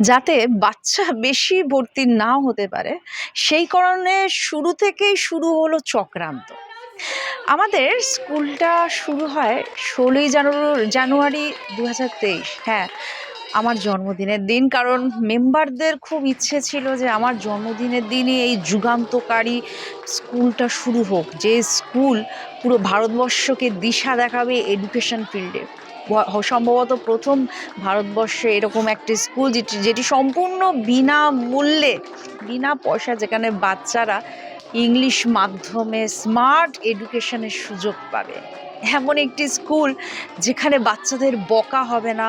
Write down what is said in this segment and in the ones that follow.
যাতে বাচ্চা বেশি ভর্তি না হতে পারে। সেই কারণে শুরু থেকেই শুরু হলো চক্রান্ত। আমাদের স্কুলটা শুরু হয় ষোলোই জানুয়ারি জানুয়ারি দু হাজার তেইশ হ্যাঁ। আমার জন্মদিনের দিন, কারণ মেম্বারদের খুব ইচ্ছে ছিল যে আমার জন্মদিনের দিনে এই যুগান্তকারী স্কুলটা শুরু হোক, যে স্কুল পুরো ভারতবর্ষকে দিশা দেখাবে এডুকেশন ফিল্ডে সম্ভবত প্রথম ভারতবর্ষে এরকম একটি স্কুল যেটি যেটি সম্পূর্ণ বিনামূল্যে, বিনা পয়সা যেখানে বাচ্চারা ইংলিশ মাধ্যমে স্মার্ট এডুকেশনের সুযোগ পাবে। এমন একটি স্কুল যেখানে বাচ্চাদের বকা হবে না,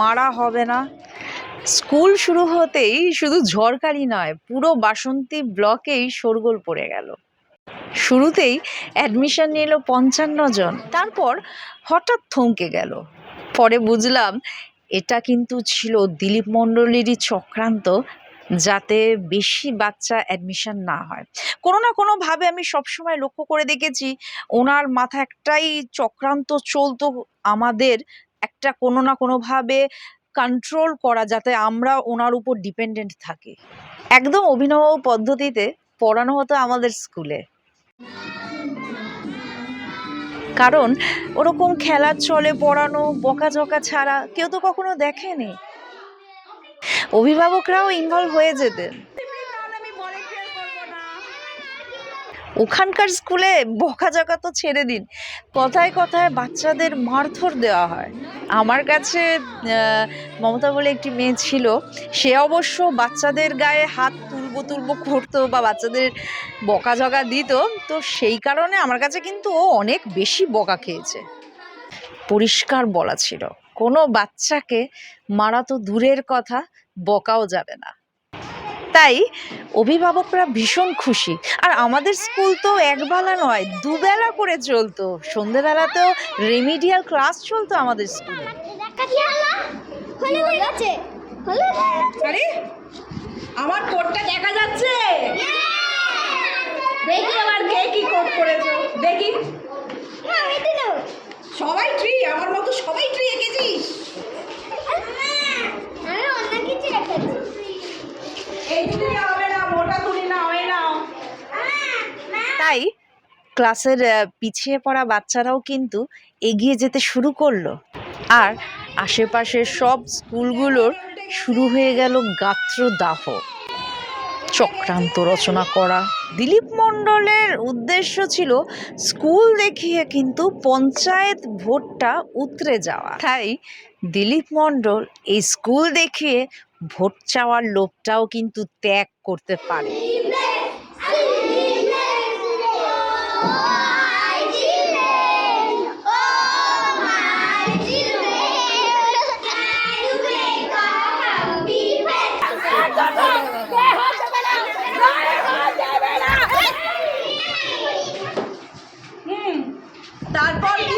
মারা হবে না। স্কুল শুরু হতেই শুধু ঝড়খালি নয়, পুরো বাসন্তী ব্লকেই শোরগোল পড়ে গেল। শুরুতেই অ্যাডমিশন নিল পঞ্চান্ন জন, তারপর হঠাৎ থমকে গেল। পরে বুঝলাম, এটা কিন্তু ছিল দিলীপ মণ্ডলেরই চক্রান্ত যাতে বেশি বাচ্চা অ্যাডমিশন না হয়। কোনো না কোনোভাবে আমি সবসময় লক্ষ্য করে দেখেছি, ওনার মাথা একটাই চক্রান্ত চলতো আমাদের একটা কোনো না কোনোভাবে কন্ট্রোল করা যাতে আমরা ওনার উপর ডিপেন্ডেন্ট থাকি। একদম অভিনব পদ্ধতিতে পড়ানো হতো আমাদের স্কুলে কারণ ওরকম খেলার চলে পড়ানো, বকাঝকা ছাড়া কেউ তো কখনো দেখেনি। অভিভাবকরাও ইনভলভ হয়ে যেতেন। ওখানকার স্কুলে বকাঝকা তো ছেড়ে দিন। কথায় কথায় বাচ্চাদের মারধর দেওয়া হয়। আমার কাছে মমতা বলে একটি মেয়ে ছিল, সে অবশ্য বাচ্চাদের গায়ে হাত তুলবো তুলবো করতো বা বাচ্চাদের বকাঝকা দিত, তো সেই কারণে আমার কাছে কিন্তু ও অনেক বেশি বকা খেয়েছে। পরিষ্কার বলা ছিল, কোনো বাচ্চাকে মারা তো দূরের কথা বকাও যাবে না। তাই অভিভাবকরা ভীষণ খুশি। আর আমাদের স্কুল তো একবেলা নয় দুবেলা করে চলতো। সন্ধেবেলাতেও রেমিডিয়াল ক্লাস চলতো আমাদের স্কুলে। হলে হয়ে গেছে হলে আরে আমার কোটটা দেখা যাচ্ছে? দেখি আবার কে কি কোট করেছ। দেখি। সবাই ট্রি আমার মতো সবাই ট্রি এঁকেছিস আমি অন্য কিছু রেখেছি এই তুলি হবে না মোটা তুলি না হয় না তাই ক্লাসের পিছিয়ে পড়া বাচ্চারাও কিন্তু এগিয়ে যেতে শুরু করল। আর আশেপাশের সব স্কুলগুলোর শুরু হয়ে গেল গাত্র গাত্রদাহ। চক্রান্ত রচনা করা দিলীপ মণ্ডলের উদ্দেশ্য ছিল স্কুল দেখিয়ে কিন্তু পঞ্চায়েত ভোটটা উতরে যাওয়া। তাই দিলীপ মণ্ডল এই স্কুল দেখিয়ে ভোট চাওয়ার লোভটাও কিন্তু ত্যাগ করতে পারে। তারপর